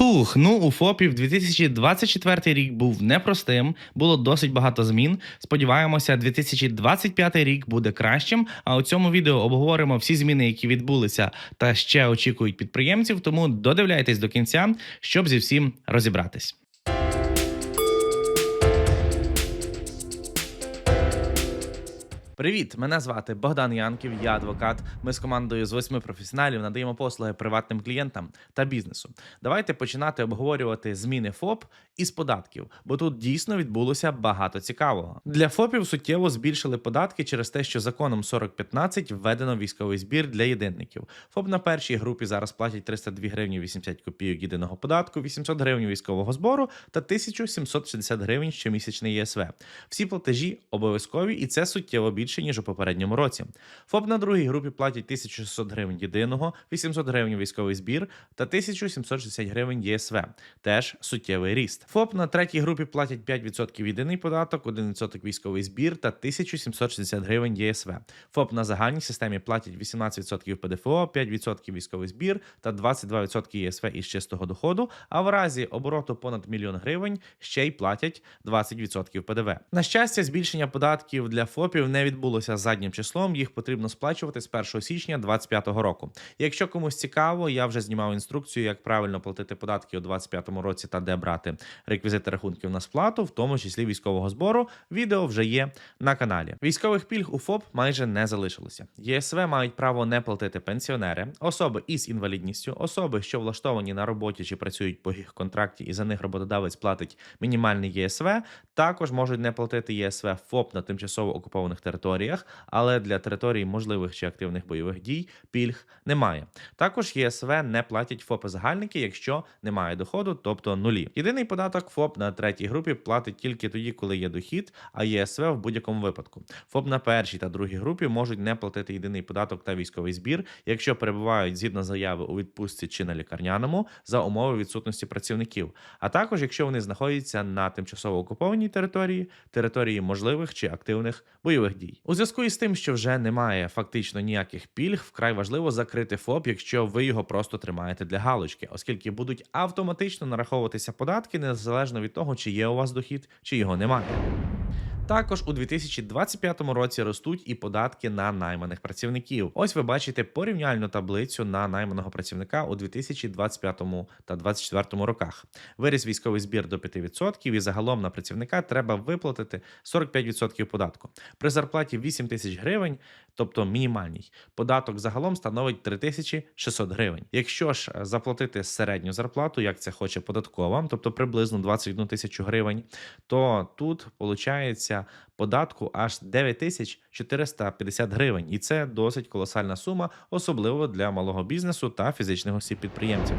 Хух, ну у ФОПів 2024 рік був непростим, було досить багато змін. Сподіваємося, 2025 рік буде кращим. А у цьому відео обговоримо всі зміни, які відбулися та ще очікують підприємців. Тому додивляйтесь до кінця, щоб зі всім розібратись. Привіт, мене звати Богдан Янків, я адвокат. Ми з командою з восьми професіоналів надаємо послуги приватним клієнтам та бізнесу. Давайте починати обговорювати зміни ФОП із податків, бо тут дійсно відбулося багато цікавого. Для ФОПів суттєво збільшили податки через те, що законом 4015 введено військовий збір для єдинників. ФОП на першій групі зараз платять 302 гривні 80 копійок єдиного податку, 800 гривень військового збору та 1760 гривень щомісячний ЄСВ. Всі платежі обов'язкові, і це суттєво більше ніж у попередньому році. ФОП на другій групі платять 1600 гривень єдиного, 800 гривень військовий збір та 1760 гривень ЄСВ. Теж суттєвий ріст. ФОП на третій групі платять 5% єдиний податок, 1% військовий збір та 1760 гривень ЄСВ. ФОП на загальній системі платять 18% ПДФО, 5% військовий збір та 22% ЄСВ із чистого доходу. А в разі обороту понад мільйон гривень ще й платять 20% ПДВ. На щастя, збільшення податків для ФОПів не відбулося заднім числом. Їх потрібно сплачувати з 1 січня 2025 року. Якщо комусь цікаво, я вже знімав інструкцію, як правильно платити податки у 2025 році та де брати реквізити рахунків на сплату, в тому числі військового збору. Відео вже є на каналі. Військових пільг у ФОП майже не залишилося. ЄСВ мають право не платити пенсіонери, особи із інвалідністю, особи, що влаштовані на роботі чи працюють по їх контракті, і за них роботодавець платить мінімальний ЄСВ. Також можуть не платити ЄСВ ФОП на тимчасово окупованих територіях, але для територій можливих чи активних бойових дій пільг немає. Також ЄСВ не платять ФОПи загальники, якщо немає доходу, тобто нулі. Єдиний податок ФОП на третій групі платить тільки тоді, коли є дохід, а ЄСВ в будь-якому випадку. ФОП на першій та другій групі можуть не платити єдиний податок та військовий збір, якщо перебувають згідно заяви у відпустці чи на лікарняному за умови відсутності працівників, а також якщо вони знаходяться на тимчасово окупованій території, території можливих чи активних бойових дій. У зв'язку із тим, що вже немає фактично ніяких пільг, вкрай важливо закрити ФОП, якщо ви його просто тримаєте для галочки, оскільки будуть автоматично нараховуватися податки незалежно від того, чи є у вас дохід, чи його немає. Також у 2025 році ростуть і податки на найманих працівників. Ось ви бачите порівняльну таблицю на найманого працівника у 2025 та 2024 роках. Виріс військовий збір до 5% і загалом на працівника треба виплатити 45% податку. При зарплаті 8 тисяч гривень, тобто мінімальній, податок загалом становить 3600 гривень. Якщо ж заплатити середню зарплату, як це хоче податкова, тобто приблизно 21 тисячу гривень, то тут виходить податку аж 9450 гривень, і це досить колосальна сума, особливо для малого бізнесу та фізичних осіб підприємців.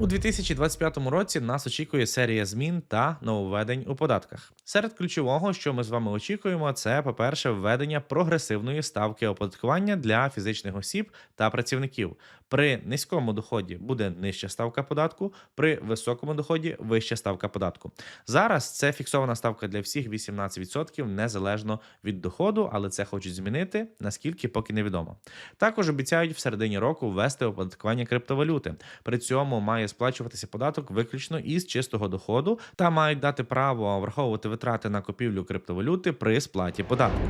У 2025 році нас очікує серія змін та нововведень у податках. Серед ключового, що ми з вами очікуємо, це, по-перше, введення прогресивної ставки оподаткування для фізичних осіб та працівників. При низькому доході буде нижча ставка податку, при високому доході вища ставка податку. Зараз це фіксована ставка для всіх 18% незалежно від доходу, але це хочуть змінити, наскільки поки невідомо. Також обіцяють в середині року ввести оподаткування криптовалюти. При цьому має сплачуватися податок виключно із чистого доходу та мають дати право враховувати витрати на купівлю криптовалюти при сплаті податку.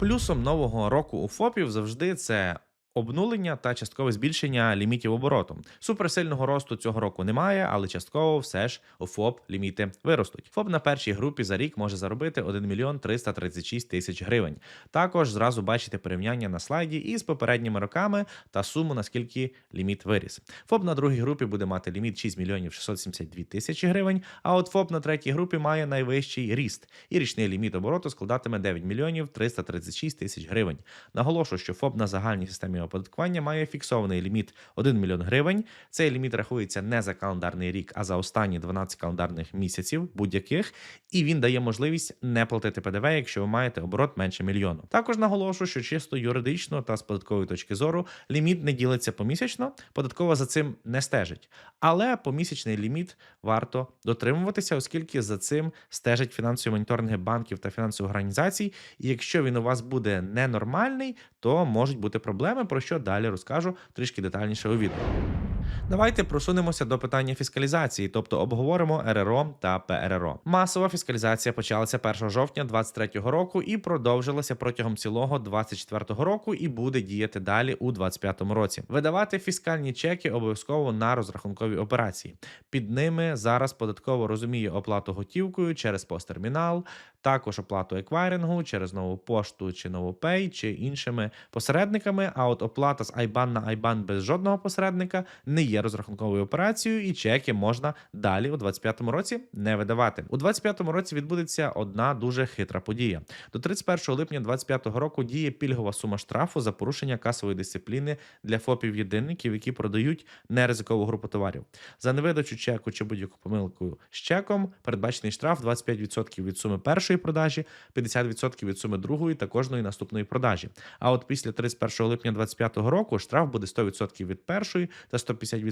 Плюсом нового року у ФОПів завжди це. Обнулення та часткове збільшення лімітів обороту. Суперсильного росту цього року немає, але частково все ж у ФОП ліміти виростуть. ФОП на першій групі за рік може заробити 1 мільйон 336 тисяч гривень. Також зразу бачите порівняння на слайді із попередніми роками та суму, наскільки ліміт виріс. ФОП на другій групі буде мати ліміт 6 мільйонів 672 тисячі гривень. А от ФОП на третій групі має найвищий ріст, і річний ліміт обороту складатиме 9 мільйонів 336 тисяч гривень. Наголошую, що ФОП на загальній системі оподаткування має фіксований ліміт 1 мільйон гривень. Цей ліміт рахується не за календарний рік, а за останні 12 календарних місяців будь-яких, і він дає можливість не платити ПДВ, якщо ви маєте оборот менше мільйону. Також наголошую, що чисто юридично та з податкової точки зору ліміт не ділиться помісячно, податкова за цим не стежить. Але помісячний ліміт варто дотримуватися, оскільки за цим стежать фінансові моніторинги банків та фінансових організацій. І якщо він у вас буде ненормальний, то можуть бути проблеми, про що далі розкажу трішки детальніше у відео. Давайте просунемося до питання фіскалізації, тобто обговоримо РРО та ПРРО. Масова фіскалізація почалася 1 жовтня 2023 року і продовжилася протягом цілого 2024 року і буде діяти далі у 2025 році. Видавати фіскальні чеки обов'язково на розрахункові операції. Під ними зараз податково розуміє оплату готівкою через посттермінал, також оплату еквайрингу через нову пошту чи новопей, чи іншими посередниками. А от оплата з IBAN на IBAN без жодного посередника не є розрахунковою операцією, і чеки можна далі у 2025 році не видавати. У 2025 році відбудеться одна дуже хитра подія. До 31 липня 2025 року діє пільгова сума штрафу за порушення касової дисципліни для ФОПів єдинників, які продають неризикову групу товарів. За невидачу чеку чи будь-яку помилку з чеком передбачений штраф 25% від суми першої продажі, 50% від суми другої та кожної наступної продажі. А от після 31 липня 2025 року штраф буде 100% від першої та 150%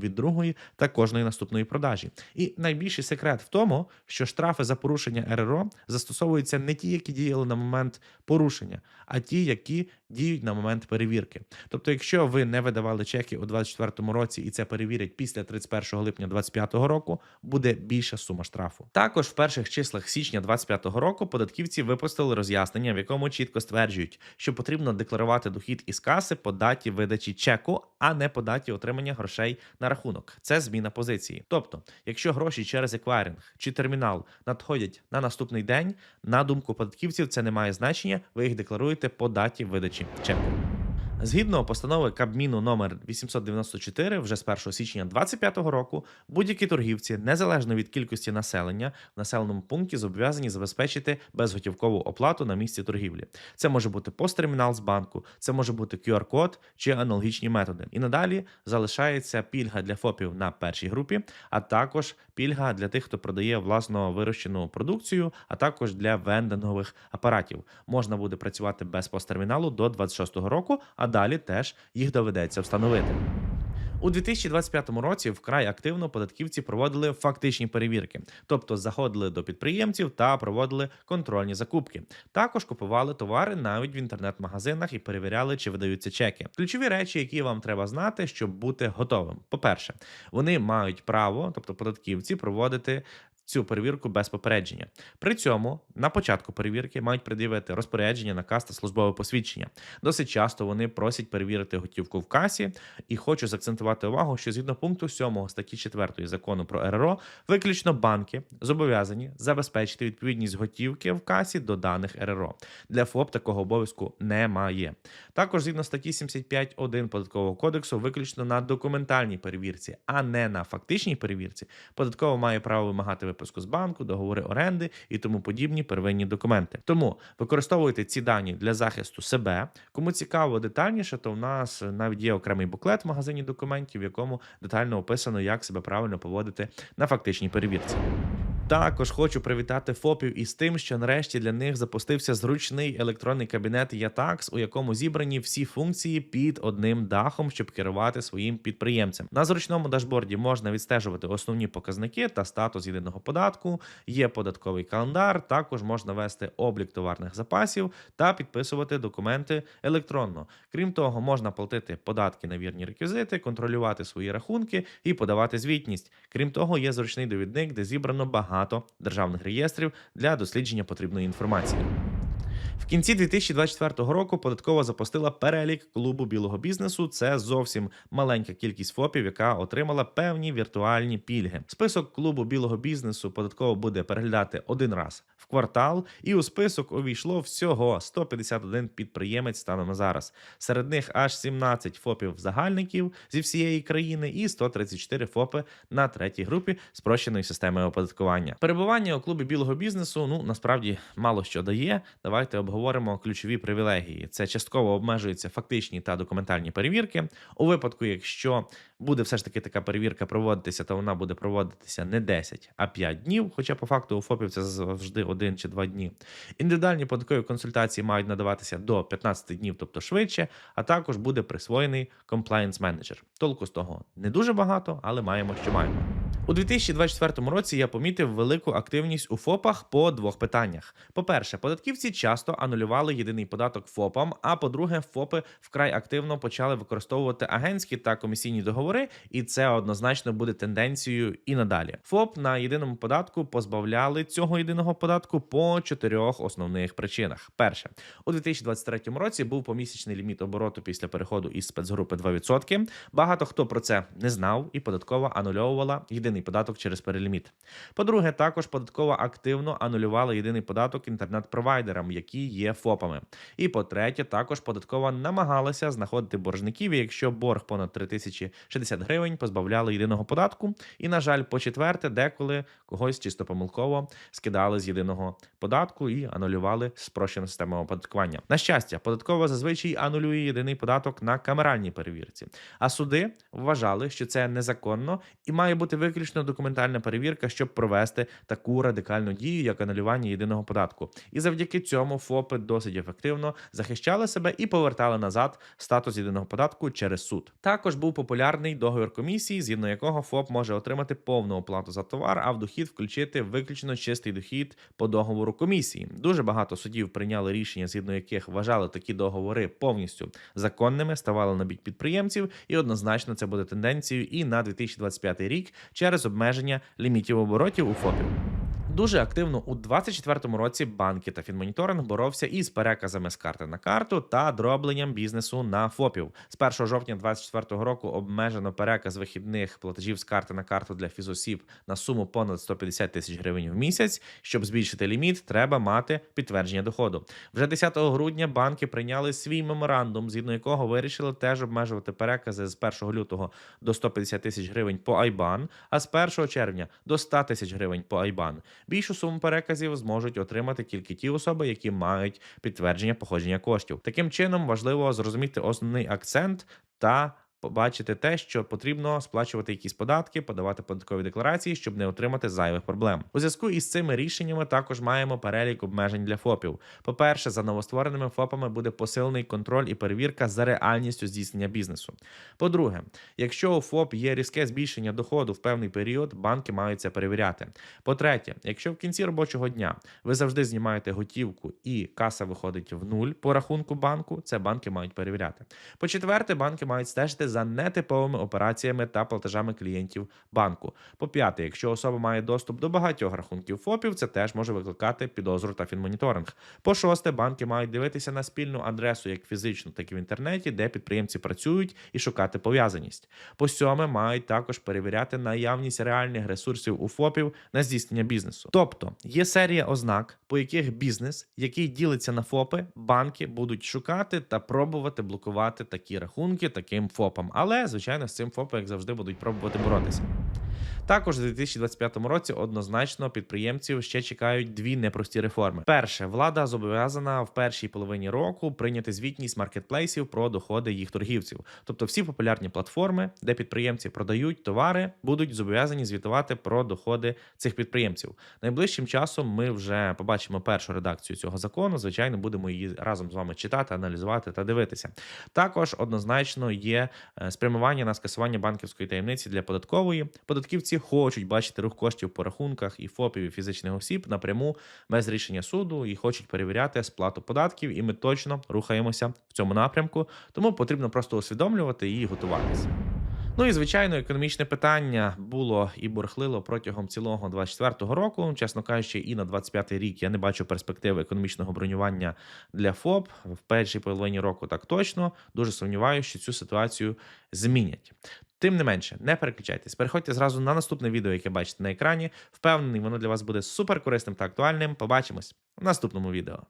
від другої та кожної наступної продажі. І найбільший секрет в тому, що штрафи за порушення РРО застосовуються не ті, які діяли на момент порушення, а ті, які діють на момент перевірки. Тобто, якщо ви не видавали чеки у 2024 році і це перевірять після 31 липня 2025 року, буде більша сума штрафу. Також в перших числах січня 2025 року податківці випустили роз'яснення, в якому чітко стверджують, що потрібно декларувати дохід із каси по даті видачі чеку, а не по даті отримання грошей на рахунок. Це зміна позиції. Тобто, якщо гроші через еквайринг чи термінал надходять на наступний день, на думку податківців, це не має значення. Ви їх декларуєте по даті видачі чеку. Згідно постанови Кабміну номер 894, вже з 1 січня 2025 року, будь-які торгівці, незалежно від кількості населення, в населеному пункті зобов'язані забезпечити безготівкову оплату на місці торгівлі. Це може бути посттермінал з банку, це може бути QR-код чи аналогічні методи. І надалі залишається пільга для ФОПів на першій групі, а також пільга для тих, хто продає власно вирощену продукцію, а також для вендингових апаратів. Можна буде працювати без посттерміналу до 26-го року, а далі теж їх доведеться встановити. У 2025 році вкрай активно податківці проводили фактичні перевірки, тобто заходили до підприємців та проводили контрольні закупки. Також купували товари навіть в інтернет-магазинах і перевіряли, чи видаються чеки. Ключові речі, які вам треба знати, щоб бути готовим. По-перше, вони мають право, тобто податківці, проводити. Цю перевірку без попередження. При цьому на початку перевірки мають пред'явити розпорядження, наказ та службове посвідчення. Dосить часто вони просять перевірити готівку в касі, і хочу заакцентувати увагу, що згідно пункту 7 статті 4 закону про РРО, виключно банки зобов'язані забезпечити відповідність готівки в касі до даних РРО. Для ФОП такого обов'язку немає. Також згідно статті 75.1 податкового кодексу, виключно на документальній перевірці, а не на фактичній перевірці, податково має право вимагати випуску з банку, договори оренди і тому подібні первинні документи. Тому використовуйте ці дані для захисту себе. Кому цікаво детальніше, то в нас навіть є окремий буклет в магазині документів, в якому детально описано, як себе правильно поводити на фактичній перевірці. Також хочу привітати ФОПів із тим, що нарешті для них запустився зручний електронний кабінет Yatax, у якому зібрані всі функції під одним дахом, щоб керувати своїм підприємцем. На зручному дашборді можна відстежувати основні показники та статус єдиного податку. Є податковий календар. Також можна вести облік товарних запасів та підписувати документи електронно. Крім того, можна платити податки на вірні реквізити, контролювати свої рахунки і подавати звітність. Крім того, є зручний довідник, де зібрано багато державних реєстрів для дослідження потрібної інформації. В кінці 2024 року податкова запустила перелік клубу білого бізнесу. Це зовсім маленька кількість ФОПів, яка отримала певні віртуальні пільги. Список клубу білого бізнесу податково буде переглядати один раз в квартал, і у список увійшло всього 151 підприємець станом на зараз. Серед них аж 17 ФОПів загальників зі всієї країни і 134 ФОПи на третій групі спрощеної системи оподаткування. Перебування у клубі білого бізнесу ну насправді мало що дає. Давайте обговоримо ключові привілегії. Це частково обмежуються фактичні та документальні перевірки. У випадку, якщо буде все ж таки така перевірка проводитися, то вона буде проводитися не 10, а 5 днів. Хоча по факту у ФОПів це завжди 1 чи 2 дні. Індивідуальні податкові консультації мають надаватися до 15 днів, тобто швидше, а також буде присвоєний compliance менеджер. Толку з того не дуже багато, але маємо, що маємо. У 2024 році я помітив велику активність у ФОПах по двох питаннях. По-перше, податківці часто анулювали єдиний податок ФОПам. А по-друге, ФОПи вкрай активно почали використовувати агентські та комісійні договори, і це однозначно буде тенденцією і надалі. ФОП на єдиному податку позбавляли цього єдиного податку по чотирьох основних причинах. Перше, у 2023 році був помісячний ліміт обороту після переходу із спецгрупи 2%. Багато хто про це не знав, і податкова анульовувала єдиний податок через переліміт. По-друге, також податкова активно анулювала єдиний податок інтернет-провайдерам, які є ФОПами. І по-третє, також податкова намагалася знаходити боржників, і якщо борг понад 3060 гривень, позбавляли єдиного податку. І, на жаль, по четверте, деколи когось чисто помилково скидали з єдиного податку і анулювали спрощену систему оподаткування. На щастя, податкова зазвичай анулює єдиний податок на камеральній перевірці. А суди вважали, що це незаконно і має бути виключно документальна перевірка, щоб провести таку радикальну дію, як анулювання єдиного податку. І завдяки цьому ФОПи досить ефективно захищали себе і повертали назад статус єдиного податку через суд. Також був популярний договір комісії, згідно якого ФОП може отримати повну оплату за товар, а в дохід включити виключно чистий дохід по договору комісії. Дуже багато судів прийняли рішення, згідно яких вважали такі договори повністю законними, ставали на бік підприємців, і однозначно це буде тенденцією і на 2025 рік через обмеження лімітів оборотів у ФОПів. Дуже активно у 2024 році банки та фінмоніторинг боровся із переказами з карти на карту та дробленням бізнесу на ФОПів. З 1 жовтня 2024 року обмежено переказ вихідних платежів з карти на карту для фізосіб на суму понад 150 тисяч гривень в місяць. Щоб збільшити ліміт, треба мати підтвердження доходу. Вже 10 грудня банки прийняли свій меморандум, згідно якого вирішили теж обмежувати перекази з 1 лютого до 150 тисяч гривень по Айбан, а з 1 червня до 100 тисяч гривень по Айбан. Більшу суму переказів зможуть отримати тільки ті особи, які мають підтвердження походження коштів. Таким чином важливо зрозуміти основний акцент та побачити те, що потрібно сплачувати якісь податки, подавати податкові декларації, щоб не отримати зайвих проблем. У зв'язку із цими рішеннями також маємо перелік обмежень для ФОПів. По-перше, за новоствореними ФОПами буде посилений контроль і перевірка за реальністю здійснення бізнесу. По-друге, якщо у ФОП є різке збільшення доходу в певний період, банки мають це перевіряти. По-третє, якщо в кінці робочого дня ви завжди знімаєте готівку і каса виходить в нуль по рахунку банку, це банки мають перевіряти. По-четверте, банки мають стежити за нетиповими операціями та платежами клієнтів банку. По п'яте, якщо особа має доступ до багатьох рахунків ФОПів, це теж може викликати підозру та фінмоніторинг. По шосте, банки мають дивитися на спільну адресу як фізично, так і в інтернеті, де підприємці працюють, і шукати пов'язаність. По сьоме, мають також перевіряти наявність реальних ресурсів у ФОПів на здійснення бізнесу. Тобто є серія ознак, по яких бізнес, який ділиться на ФОПи, банки будуть шукати та пробувати блокувати такі рахунки таким ФОПам. Але звичайно, з цим ФОПи, як завжди, будуть пробувати боротися. Також у 2025 році однозначно підприємців ще чекають дві непрості реформи. Перше, влада зобов'язана в першій половині року прийняти звітність маркетплейсів про доходи їх торгівців. Тобто, всі популярні платформи, де підприємці продають товари, будуть зобов'язані звітувати про доходи цих підприємців. Найближчим часом ми вже побачимо першу редакцію цього закону. Звичайно, будемо її разом з вами читати, аналізувати та дивитися. Також однозначно є е, спрямування на скасування банківської таємниці для податкової. Податківці хочуть бачити рух коштів по рахунках і ФОПів і фізичних осіб напряму без рішення суду і хочуть перевіряти сплату податків. І ми точно рухаємося в цьому напрямку. Тому потрібно просто усвідомлювати і готуватися. Ну і звичайно, економічне питання було і бурхлило протягом цілого 24-го року. Чесно кажучи, і на 25-й рік я не бачу перспективи економічного бронювання для ФОП в першій половині року. Так точно дуже сумніваюся, що цю ситуацію змінять. Тим не менше, не переключайтесь, переходьте зразу на наступне відео, яке бачите на екрані. Впевнений, воно для вас буде супер корисним та актуальним. Побачимось в наступному відео.